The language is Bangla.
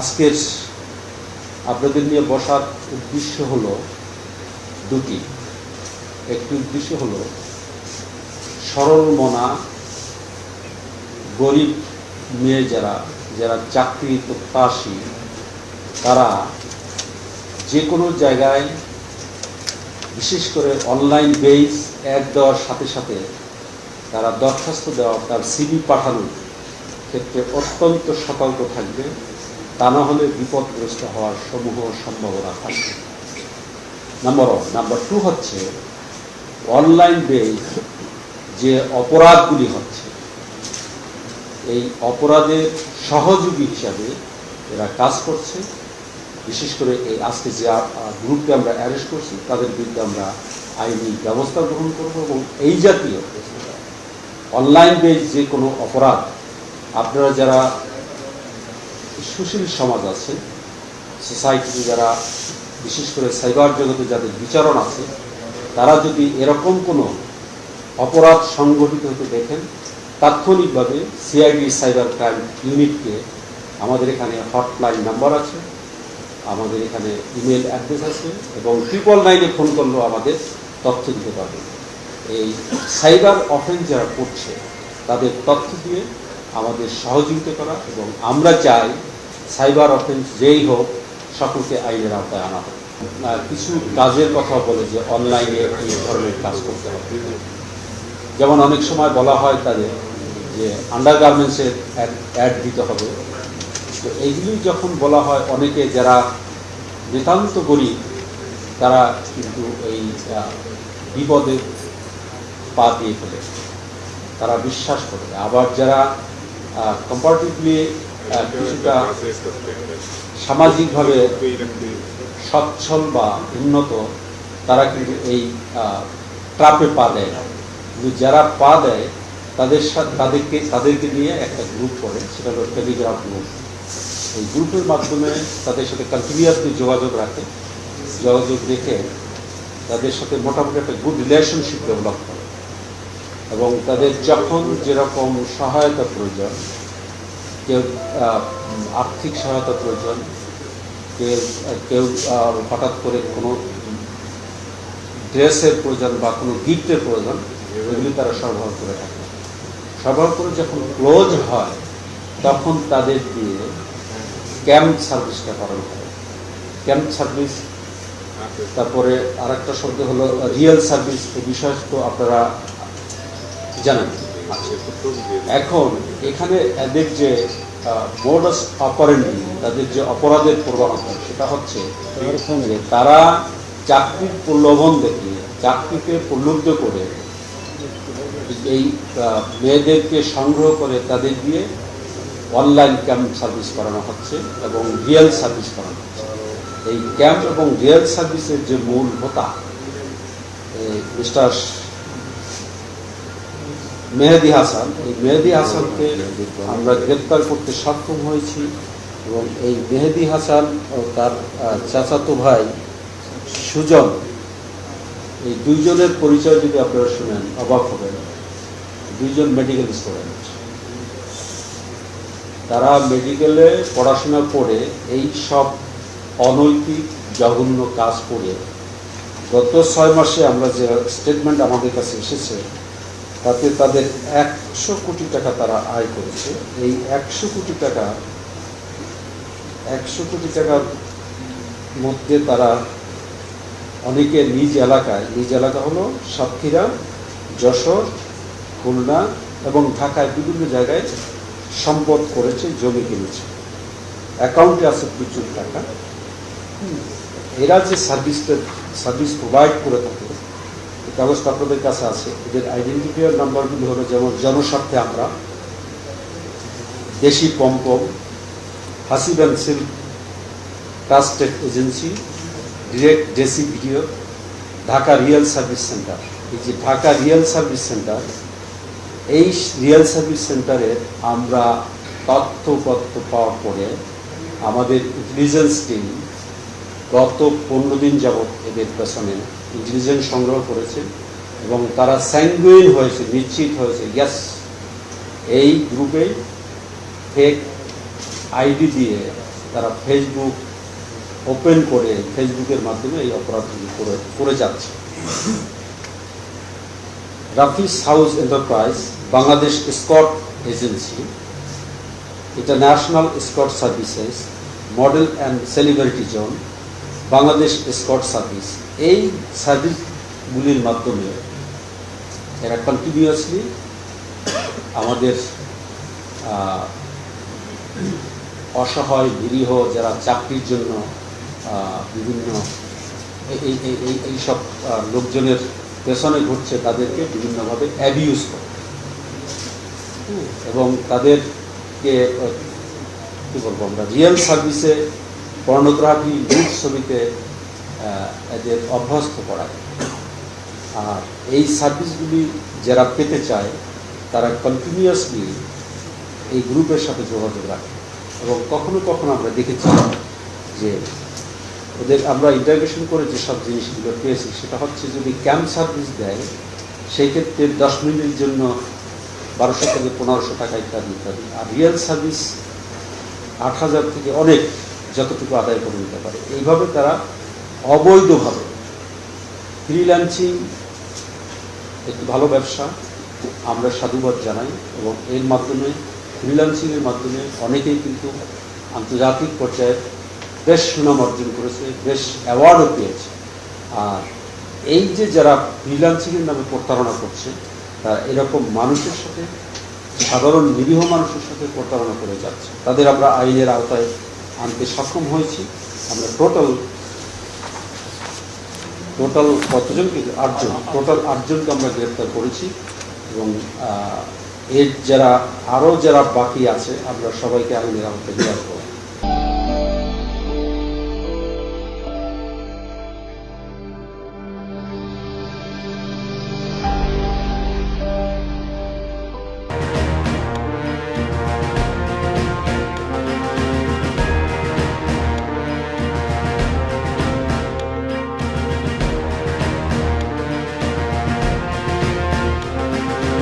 আজকের আপনাদের নিয়ে বসার উদ্দেশ্য হলো দুটি। একটি উদ্দেশ্য হলো সরল মনা গরিব মেয়ে যারা যারা চাকরি প্রত্যাশী, তারা যে কোনো জায়গায়, বিশেষ করে অনলাইন বেস অ্যাড দেওয়ার সাথে সাথে তারা দরখাস্ত দেওয়া, তার সিবি পাঠানোর ক্ষেত্রে অত্যন্ত সতর্ক থাকবে। তা না হলে বিপদগ্রস্ত হওয়ার সমূহ সম্ভাবনা থাকবে। নাম্বার ওয়ান নাম্বার টু হচ্ছে অনলাইন বেস যে অপরাধগুলি হচ্ছে, এই অপরাধের সহযোগী হিসাবে এরা কাজ করছে। বিশেষ করে এই আজকে যে গ্রুপকে আমরা অ্যারেস্ট করছি, তাদের বিরুদ্ধে আমরা আইনি ব্যবস্থা গ্রহণ করব এবং এই জাতীয় অনলাইন বেস যে কোনো অপরাধ আপনারা যারা সুশীল সমাজ আছে সোসাইটিতে যারা, বিশেষ করে সাইবার জগতে যাদের বিচারণ আছে, তারা যদি এরকম কোনো অপরাধ সংগঠিত হতে দেখেন, তাৎক্ষণিকভাবে সিআইডি সাইবার ক্রাইম ইউনিটকে আমাদের এখানে হটলাইন নাম্বার আছে, আমাদের এখানে ইমেল অ্যাড্রেস আছে এবং ট্রিপল নাইনে ফোন করলেও আমাদের তথ্য দিতে পারবে। এই সাইবার অফেন্স যারা করছে, তাদের তথ্য দিয়ে আমাদের সহযোগিতা করা এবং আমরা চাই সাইবার অফেন্স যেই হোক, সকলকে আইনের আওতায় আনা হোক। কিছু কাজের কথা বলে যে অনলাইনে এই ধরনের কাজ করতে হবে। যেমন অনেক সময় বলা হয় তাদের যে আন্ডার গার্মেন্টসের অ্যাড দিতে হবে। তো এইগুলি যখন বলা হয়, অনেকে যারা নিতান্ত গরিব, তারা কিন্তু এই বিপদে পা দিয়ে ফেলে। তারা বিশ্বাস করে। আবার যারা কম্পারেটিভলি কিছুটা সামাজিকভাবে সচ্ছল বা উন্নত, তারা কিন্তু এই ট্রাপে পা দেয়। কিন্তু যারা পা দেয়, তাদের সাথে তাদেরকে তাদেরকে নিয়ে একটা গ্রুপ করে, সেটা হলো টেলিগ্রাম গ্রুপ এই গ্রুপের মাধ্যমে তাদের সাথে কন্টিনিউয়াসলি যোগাযোগ রাখে। যোগাযোগ রেখে তাদের সাথে মোটামুটি একটা গুড রিলেশনশিপ ডেভেলপ করে। এবং তাদের যখন যেরকম সহায়তা প্রয়োজন, কেউ আর্থিক সহায়তা প্রয়োজন, কেউ কেউ হঠাৎ করে কোনো ড্রেসের প্রয়োজন বা কোনো গিফটের প্রয়োজন, এগুলি তারা সরবরাহ করে থাকে। সরবরাহ করে যখন ক্লোজ হয়, তখন তাদের দিয়ে ক্যাম্প সার্ভিসটা করানো হয়। ক্যাম্প সার্ভিস, তারপরে আরেকটা শব্দ হলো রিয়েল সার্ভিস। এই বিষয় তো আপনারা জানেন। এখন এখানে এদের যে মোডাস অপারেন্ডি তাদের যে অপরাধের প্রবণতা সেটা হচ্ছে তারা চাকরির প্রলোভন দেখিয়ে, চাকরিকে প্রলুব্ধ করে এই মেয়েদেরকে সংগ্রহ করে তাদের দিয়ে অনলাইন ক্যাম্প সার্ভিস করানো হচ্ছে এবং রিয়েল সার্ভিস করানো হচ্ছে। এই ক্যাম্প এবং রিয়েল সার্ভিসের যে মূল হোতা মিস্টার মেহেদি হাসান। এই মেহেদি হাসানকে আমরা গ্রেপ্তার করতে সক্ষম হয়েছি এবং এই মেহেদি হাসান ও তার চাচাতো ভাই সুজন, এই দুইজনের পরিচয় যদি আপনারা শুনেন, অবাক হবেন। দুইজন মেডিকেল স্টুডেন্ট তারা মেডিকেলে পড়াশোনা করে এই সব অনৈতিক, জঘন্য কাজ করে গত ছয় মাসে আমরা যে স্টেটমেন্ট আমাদের কাছে এসেছে তাতে তাদের একশো কোটি টাকা তারা আয় করেছে। এই একশো কোটি টাকা, একশো কোটি টাকার মধ্যে তারা অনেকে নিজ এলাকায়, নিজ এলাকা হলো সাতক্ষীরা, যশোর, খুলনা এবং ঢাকায় বিভিন্ন জায়গায় সম্পদ করেছে, জমি কিনেছে। অ্যাকাউন্টে আছে প্রচুর টাকা। এরা যে সার্ভিসটা, সার্ভিস প্রোভাইড করে থাকে কাগজটা কাছে আছে। এদের আইডেন্টিফায়ার নাম্বারগুলি হলো যেমন জনস্বার্থে আমরা, দেশি পম্পম Hasib silk trusted agency direct deci video Dhaka real service centre এই যে ঢাকা রিয়েল সার্ভিস সেন্টার এই রিয়েল সার্ভিস সেন্টারের আমরা তথ্য পত্র পাওয়ার পরে আমাদের ইন্টেলিজেন্স টিম গত পনেরো দিন যাবৎ এদের পেছনে ইন্টেলিজেন্স সংগ্রহ করেছে এবং তারা স্যাঙ্গুইন হয়েছে, নিশ্চিত হয়েছে ইয়াস এই গ্রুপে ফেক আইডি দিয়ে তারা ফেসবুক ওপেন করে ফেসবুকের মাধ্যমে এই অপরাধগুলি করে করে যাচ্ছে। রাফিস house enterprise, Bangladesh escort agency, international escort services, model and celebrity zone Bangladesh escort service এই সার্ভিসগুলির মাধ্যমে, এরা কন্টিনিউয়াসলি আমাদের অসহায়, নিরীহ যারা চাকরির জন্য বিভিন্ন এই- এই এইসব লোকজনের পেছনে ঘটছে তাদেরকে বিভিন্নভাবে অ্যাবিউজ করে। এবং তাদেরকে কী বলব আমরা রিয়েল সার্ভিসে পর্নোগ্রাফি লুট ছবিতে এদের অভ্যস্ত করায় আর এই সার্ভিসগুলি যারা পেতে চায়, তারা কন্টিনিউয়াসলি এই গ্রুপের সাথে যোগাযোগ রাখে। এবং কখনো কখনো আমরা দেখেছি যে ওদের আমরা ইন্টারভেশন করে যেসব জিনিসগুলো পেয়েছি, সেটা হচ্ছে যদি ক্যাম্প সার্ভিস দেয়, সেই ক্ষেত্রে দশ মিনিটের জন্য বারোশো থেকে পনেরোশো টাকা ইত্যাদি ইত্যাদি। আর রিয়েল সার্ভিস আট হাজার থেকে অনেক যতটুকু আদায় করে নিতে পারে। এইভাবে তারা অবৈধভাবে ফ্রিল্যান্সিং একটি ভালো ব্যবসা আমরা সাধুবাদ জানাই এবং এর মাধ্যমে ফ্রিল্যান্সিংয়ের মাধ্যমে অনেকেই কিন্তু আন্তর্জাতিক পর্যায়ে বেশ সুনাম অর্জন করেছে, বেশ অ্যাওয়ার্ডও পেয়েছে। আর এই যে যারা ফ্রিল্যান্সিংয়ের নামে প্রতারণা করছে, তারা এরকম মানুষের সাথে, সাধারণ নিরীহ মানুষের সাথে প্রতারণা করে যাচ্ছে। তাদের আমরা আইনের আওতায় আনতে সক্ষম হয়েছি। আমরা টোটাল টোটাল কতজনকে, আটজন টোটাল আটজনকে আমরা গ্রেপ্তার করেছি এবং এর যারা, আরও যারা বাকি আছে, আমরা সবাইকে আমি নিয়ে আসব।